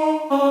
ข่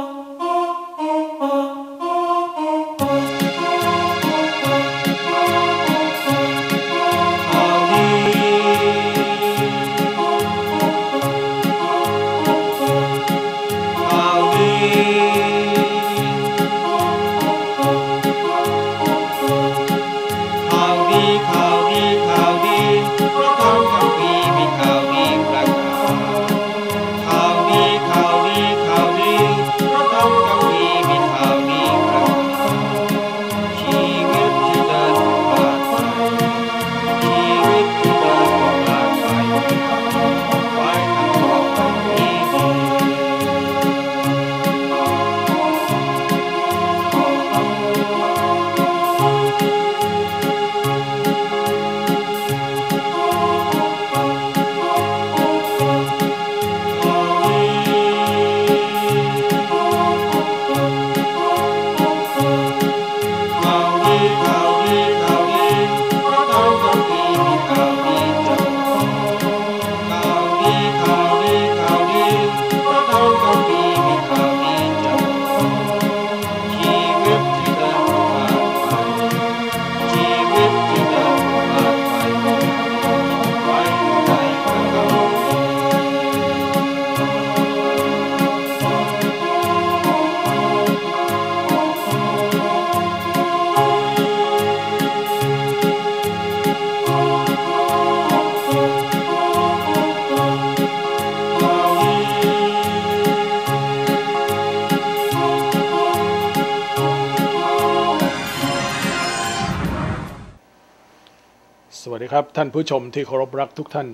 สวัสดีครับ ท่านผู้ชมที่เคารพรักทุกท่าน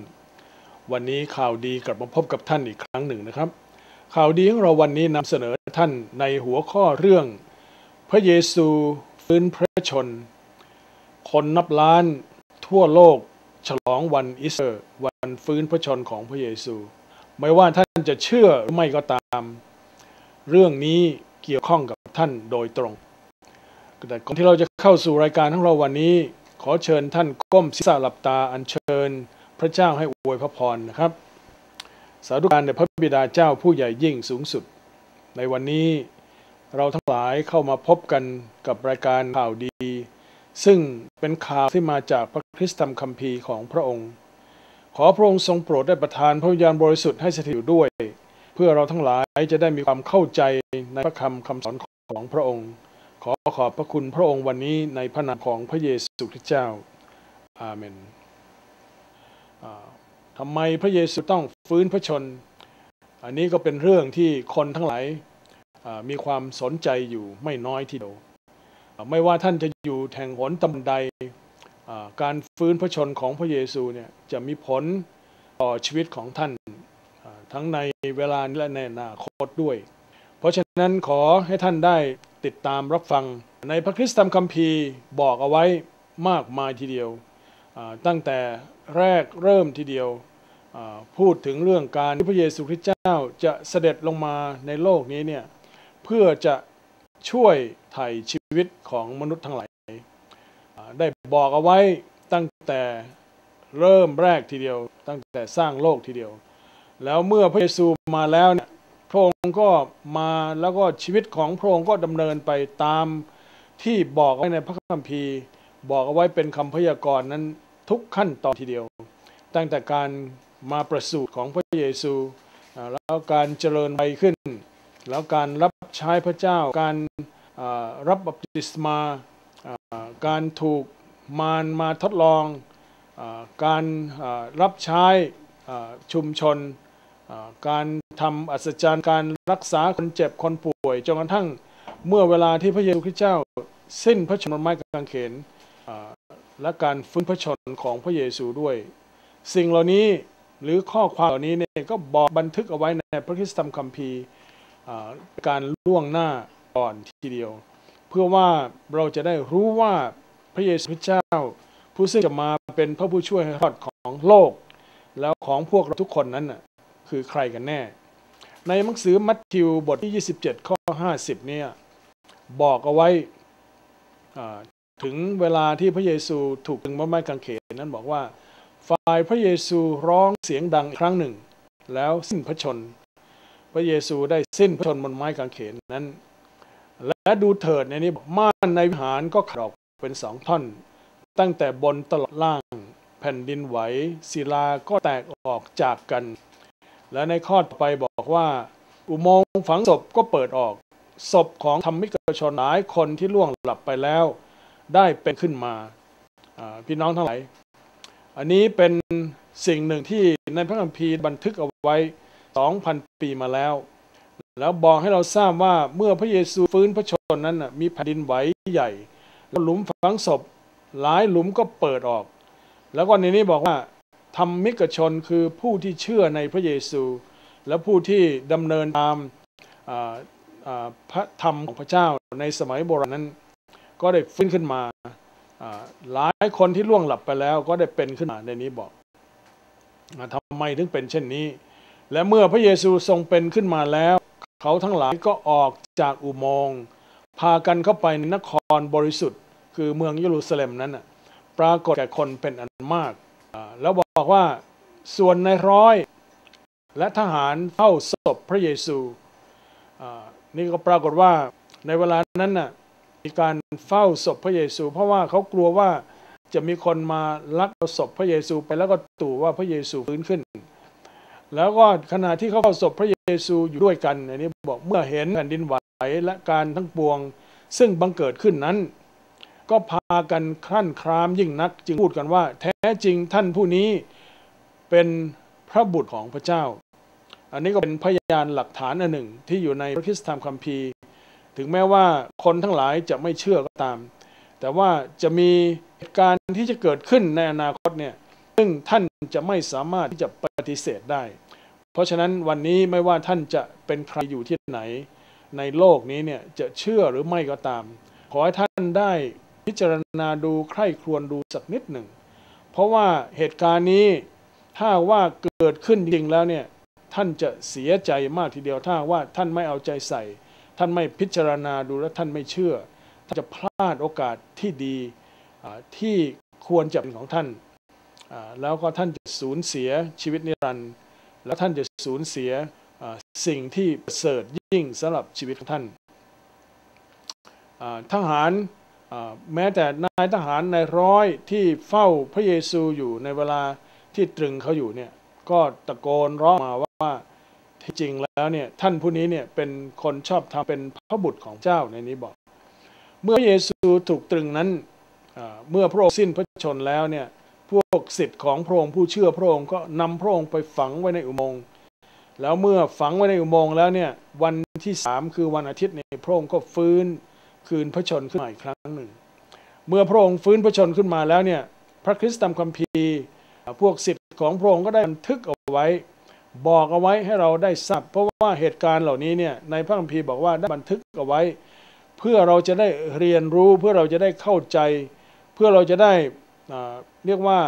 วันนี้ข่าวดีกลับมาพบกับท่านอีกครั้งหนึ่งนะครับ ข่าวดีของเราวันนี้นำเสนอท่านในหัวข้อเรื่อง พระเยซูฟื้นพระชน คนนับล้านทั่วโลก ฉลองวันอีสเตอร์ วันฟื้นพระชนของพระเยซู ไม่ว่าท่านจะเชื่อหรือไม่ก็ตาม เรื่องนี้เกี่ยวข้องกับท่านโดยตรง แต่ก่อนที่เราจะเข้าสู่รายการของเราวันนี้ ขอเชิญท่านก้มศีรษะหลับตาอัญเชิญพระเจ้าให้อวยพระพรนะครับ สาธุการแด่พระบิดาเจ้าผู้ใหญ่ยิ่งสูงสุด ในวันนี้เราทั้งหลายเข้ามาพบกันกับรายการข่าวดี ซึ่งเป็นข่าวที่มาจากพระคริสตธรรมคัมภีร์ของพระองค์ ขอพระองค์ทรงโปรดได้ประทานพระวิญญาณบริสุทธิ์ให้สถิตอยู่ด้วย เพื่อเราทั้งหลายจะได้มีความเข้าใจในพระคำคำสอนของพระองค์ ขอขอบพระคุณพระองค์วันนี้ในพระนามของพระเยซูคริสต์เจ้า อาเมนทำไมพระเยซูต้องฟื้นพระชน อันนี้ก็เป็นเรื่องที่คนทั้งหลายมีความสนใจอยู่ไม่น้อยทีเดียว ไม่ว่าท่านจะอยู่แห่งหนตำใดาการฟื้นพระชนของพระเยซูเนี่ยจะมีผลต่อชีวิตของท่านทั้งในเวลาและในอนาคตด้วย เพราะฉะนั้นขอให้ท่านได้ ติดตามรับฟัง ในพระคริสตธรรมคัมภีร์บอกเอาไว้มากมายทีเดียว ตั้งแต่แรกเริ่มทีเดียว พูดถึงเรื่องการที่พระเยซูคริสต์เจ้าจะเสด็จลงมาในโลกนี้เนี่ยเพื่อจะช่วยไถ่ชีวิตของมนุษย์ทั้งหลาย ได้บอกเอาไว้ตั้งแต่เริ่มแรกทีเดียว ตั้งแต่สร้างโลกทีเดียว แล้วเมื่อพระเยซูมาแล้วเนี่ย พระองค์ก็มาแล้วก็ชีวิตของพระองค์ก็ดำเนินไปตามที่บอกไว้ในพระคัมภีร์ บอกเอาไว้เป็นคำพยากรณ์นั้นทุกขั้นตอนทีเดียว ตั้งแต่การมาประสูติของพระเยซู แล้วการเจริญไปขึ้น แล้วการรับใช้พระเจ้า การรับบัพติศมาการถูกมารมาทดลองอการรับใช้ชุมชนอ่าการทำอัศจรรย์การรักษาคนเจ็บคนป่วยจนกระทั่งเมื่อเวลาที่พระเยซูคริสต์เจ้า สิ้นพระชนม์ไม้กางเขนและการฟื้นพระชนของพระเยซูด้วย สิ่งเหล่านี้หรือข้อความเหล่านี้เนี่ยก็บอกบันทึกเอาไว้ในพระคิสตธรรมคัมภีร์การล่วงหน้าก่อนทีเดียว เพื่อว่าเราจะได้รู้ว่าพระเยซูคริสต์เจ้า ผู้ซึ่งจะมาเป็นพระผู้ช่วยให้รอดของโลก แล้วของพวกเราทุกคนนั้นน่ะคือใครกันแน่ ในหนังสือมัทธิวบทที่ 27 ข้อ 50 เนี่ยบอกเอาไว้ถึงเวลาที่พระเยซูถูกตึงบนไม้กางเขนนั้นบอกว่าฝ่ายพระเยซูร้องเสียงดังครั้งหนึ่ง แล้วสิ้นพระชน พระเยซูได้สิ้นพระชนบนไม้กางเขนนั้น และดูเถิดในนี้บอกม่านในวิหารก็ขาดออกเป็นสองท่อน ตั้งแต่บนตลอดล่าง แผ่นดินไหวศิลาก็แตกออกจากกัน และในข้อต่อไปบอกว่า อุโมงค์ฝังศพก็เปิดออก ศพของธรรมิกชนหลายคนที่ล่วงหลับไปแล้ว ได้เป็นขึ้นมาพี่น้องทั้งหลายอันนี้เป็นสิ่งหนึ่งที่ในพระคัมภีร์บันทึกเอาไว้ 2,000 ปีมาแล้ว แล้วบอกให้เราทราบว่าเมื่อพระเยซูฟื้นพระชนนั้นมีแผ่นดินไหวใหญ่ แล้วหลุมฝังศพหลายหลุมก็เปิดออก แล้วก็ในนี้บอกว่า ธรรมิกชนคือผู้ที่เชื่อในพระเยซู และผู้ที่ดำเนินตามพระธรรมของพระเจ้าในสมัยโบราณนั้น ก็ได้ฟื้นขึ้นมาหลายคนที่ล่วงหลับไปแล้วก็ได้เป็นขึ้นมาในนี้บอกอทำไมถึงเป็นเช่นนี้ และเมื่อพระเยซูทรงเป็นขึ้นมาแล้ว เขาทั้งหลายก็ออกจากอุโมงค์พากันเข้าไปในนครบริสุทธิ์ คือเมืองเยรูซาเล็มนั้นปรากฏแก่คนเป็นอันมาก แล้วบอกว่าส่วนในายร้อยและทหารเฝ้าศพพระเยซู นี่ก็ปรากฏว่าในเวลานั้นน่ะมีการเฝ้าศพพระเยซู เพราะว่าเขากลัวว่าจะมีคนมาลักเอาศพพระเยซูไปแล้วก็ตู่ว่าพระเยซูฟื้นขึ้น แล้วก็ขณะที่เขาเฝ้าศพพระเยซูอยู่ด้วยกันอันนี้บอกเมื่อเห็นแผ่นดินไหวและการทั้งปวง ซึ่งบังเกิดขึ้นนั้น ก็พากันครั่นครามยิ่งนักจึงพูดกันว่า แท้จริงท่านผู้นี้เป็นพระบุตรของพระเจ้า อันนี้ก็เป็นพยานหลักฐานอันหนึ่งที่อยู่ในพระคิสธรรมคัมภีร์ ถึงแม้ว่าคนทั้งหลายจะไม่เชื่อก็ตาม แต่ว่าจะมีเหตุการณ์ที่จะเกิดขึ้นในอนาคตเนี่ยซึ่งท่านจะไม่สามารถที่จะปฏิเสธได้ เพราะฉะนั้นวันนี้ไม่ว่าท่านจะเป็นใครอยู่ที่ไหน ในโลกนี้เนี่ยจะเชื่อหรือไม่ก็ตาม ขอให้ท่านได้ พิจารณาดูใคร่ครวญดูสักนิดหนึ่ง เพราะว่าเหตุการณ์นี้ถ้าว่าเกิดขึ้นจริงแล้วเนี่ยท่านจะเสียใจมากทีเดียวถ้าว่าท่านไม่เอาใจใส่ ท่านไม่พิจารณาดูและท่านไม่เชื่อท่านจะพลาดโอกาสที่ดีที่ควรจะเป็นของท่าน แล้วก็ท่านจะสูญเสียชีวิตนิรันดร์แล้วท่านจะสูญเสียสิ่งที่ประเสริฐยิ่งสำหรับชีวิตของท่านทหาร แม้แต่นายทหารในายร้อยที่เฝ้าพระเยซูอยู่ในเวลาที่ตรึงเขาอยู่เนี่ยก็ตะโกนร้องมาว่าที่จริงแล้วเนี่ยท่านผู้นี้เนี่ยเป็นคนชอบทำเป็นพระบุตรของเจ้าในนี้บอก เมื่อพระเยซูถูกตรึงนั้นเมื่อพระองค์สิ้นพระชนแล้วเนี่ยพวกศิษย์ของพระองค์ผู้เชื่อพระองค์ก็นำพระองค์ไปฝังไว้ในอุโมงค์แล้วเมื่อฝังไว้ในอุโมงค์แล้วเนี่ยวันที่สามคือวันอาทิตย์เนี่ยพระองค์ก็ฟื้น คืนพระชนขึ้นมาอีกครั้งหนึ่ง เมื่อพระองค์ฟื้นพระชนขึ้นมาแล้วเนี่ยพระคริสตธรรมคัมภีร์พวกศิษย์ของพระองค์ก็ได้บันทึกเอาไว้ บอกเอาไว้ให้เราได้ทราบเพราะว่าเหตุการณ์เหล่านี้เนี่ยในพระคัมภีร์บอกว่าได้บันทึกเอาไว้ เพื่อเราจะได้เรียนรู้เพื่อเราจะได้เข้าใจ เพื่อเราจะได้เรียกว่า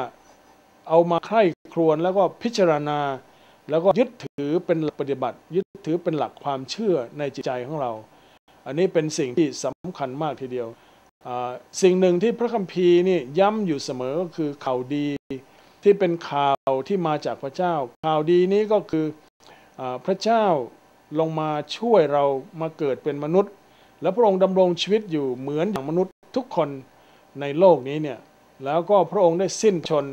เอามาใคร่ครวญแล้วก็พิจารณา แล้วก็ยึดถือเป็นหลักปฏิบัติ ยึดถือเป็นหลักความเชื่อในจิตใจของเรา อันนี้เป็นสิ่งที่สำคัญมากทีเดียว สิ่งหนึ่งที่พระคัมภีร์นี่ย้ำอยู่เสมอก็คือข่าวดีที่เป็นข่าวที่มาจากพระเจ้า ข่าวดีนี้ก็คืออพระเจ้าลงมาช่วยเรามาเกิดเป็นมนุษย์ แล้วพระองค์ดำรงชีวิตอยู่เหมือนอย่างมนุษย์ทุกคนในโลกนี้เนี่ยแล้วก็พระองค์ได้สิ้นชน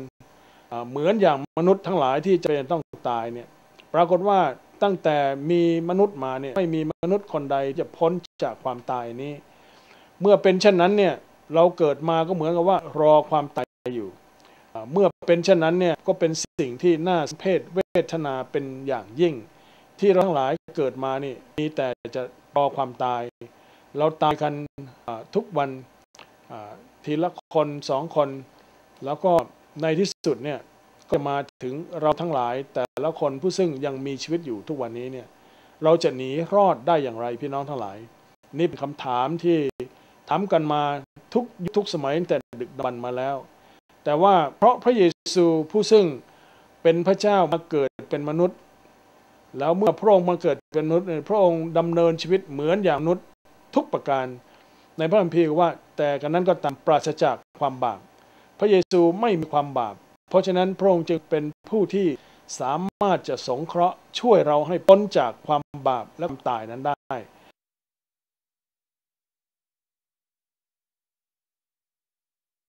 เหมือนอย่างมนุษย์ทั้งหลายที่จะต้องตายเนี่ยปรากฏว่า ตั้งแต่มีมนุษย์มาเนี่ยไม่มีมนุษย์คนใดจะพ้นจากความตายนี้ เมื่อเป็นเช่นนั้นเนี่ยเราเกิดมาก็เหมือนกับว่ารอความตายอยู่ เมื่อเป็นเช่นนั้นเนี่ยก็เป็นสิ่งที่น่าเพศเวทนาเป็นอย่างยิ่ง ที่เราทั้งหลายเกิดมานี่มีแต่จะรอความตาย เราตายกันทุกวันทีละคนสองคน แล้วก็ในที่สุดเนี่ย ก็มาถึงเราทั้งหลายแต่ละคนผู้ซึ่งยังมีชีวิตอยู่ทุกวันนี้เนี่ยเราจะหนีรอดได้อย่างไรพี่น้องทั้งหลาย นี่เป็นคำถามที่ถามกันมาทุกยุคทุกสมัยแต่ดึกดำบรรมาแล้ว แต่ว่าเพราะพระเยซูผู้ซึ่งเป็นพระเจ้ามาเกิดเป็นมนุษย์ แล้วเมื่อพระองค์มาเกิดเป็นมนุษย์พระองค์ดำเนินชีวิตเหมือนอย่างมนุษย์ทุกประการ ในพระคัมภีร์ว่าแต่กันนั้นก็ตามปราศจากความบาปพระเยซูไม่มีความบาป เพราะฉะนั้นพระองค์จึงเป็นผู้ที่สามารถจะสงเคราะห์ช่วยเราให้พ้นจากความบาปและความตายนั้นได้